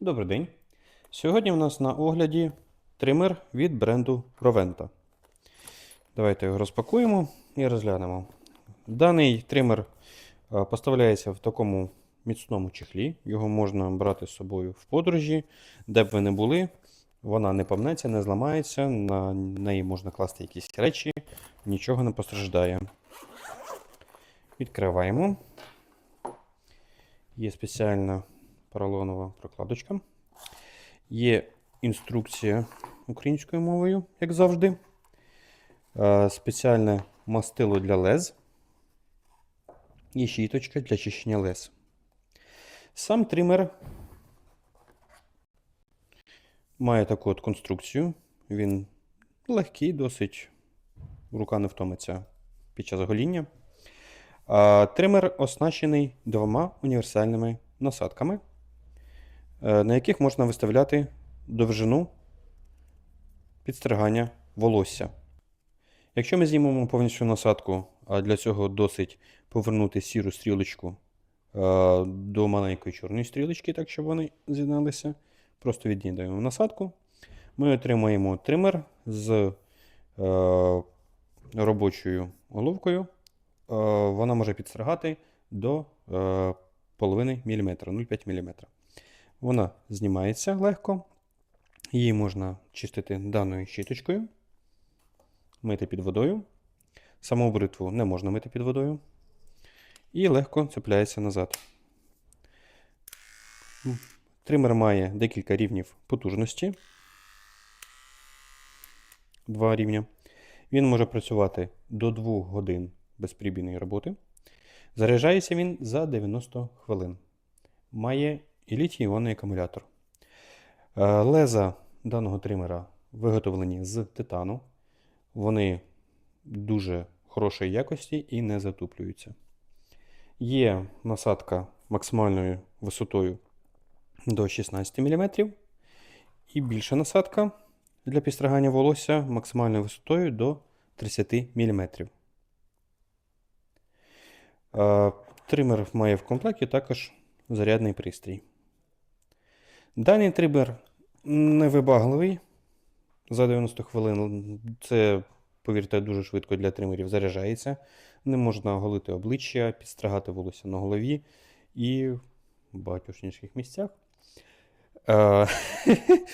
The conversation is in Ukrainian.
Добрий день. Сьогодні у нас на огляді тример від бренду Roventa. Давайте його розпакуємо і розглянемо. Даний тример е, поставляється в такому міцному чехлі. Його можна брати з собою в подорожі, де б ви не були. Вона не помнеться, не зламається, на неї можна класти якісь речі, нічого не постраждає. Відкриваємо. Є спеціальна поролонова прокладочка. Є інструкція українською мовою, як завжди. Е, Спеціальне мастило для лез. І щіточка для чищення лез. Сам тример має таку от конструкцію. Він легкий, досить рука не втомиться під час гоління. Тример оснащений двома універсальними насадками, на яких можна виставляти довжину підстригання волосся. Якщо ми знімемо повністю насадку, а для цього досить повернути сіру стрілочку е, до маленької чорної стрілочки, так щоб вони з'єдналися, просто від'єднуємо насадку. Ми отримаємо тример з е, робочою головкою. Е, Вона може підстригати до е, половини міліметра, 0,5 мм. Вона знімається легко. Її можна чистити даною щіточкою, мити під водою. Саму бритву не можна мити під водою. І легко цепляється назад. Тример має декілька рівнів потужності. Два рівня. Він може працювати до 2 годин безприбійної роботи. Заряджається він за 90 хвилин. Має і літій-іонний акумулятор. Е, Леза даного тримера виготовлені з титану. Вони дуже хорошої якості і не затуплюються. Є насадка максимальною висотою до 16 мм. І більша насадка для підстригання волосся максимальною висотою до 30 мм. Е, Тример має в комплекті також зарядний пристрій. Даний трибер невибагливий за 90 хвилин. Це, повірте, дуже швидко для тримерів заряджається. Не можна голити обличчя, підстригати волосся на голові і в багатьох інших місцях. Е,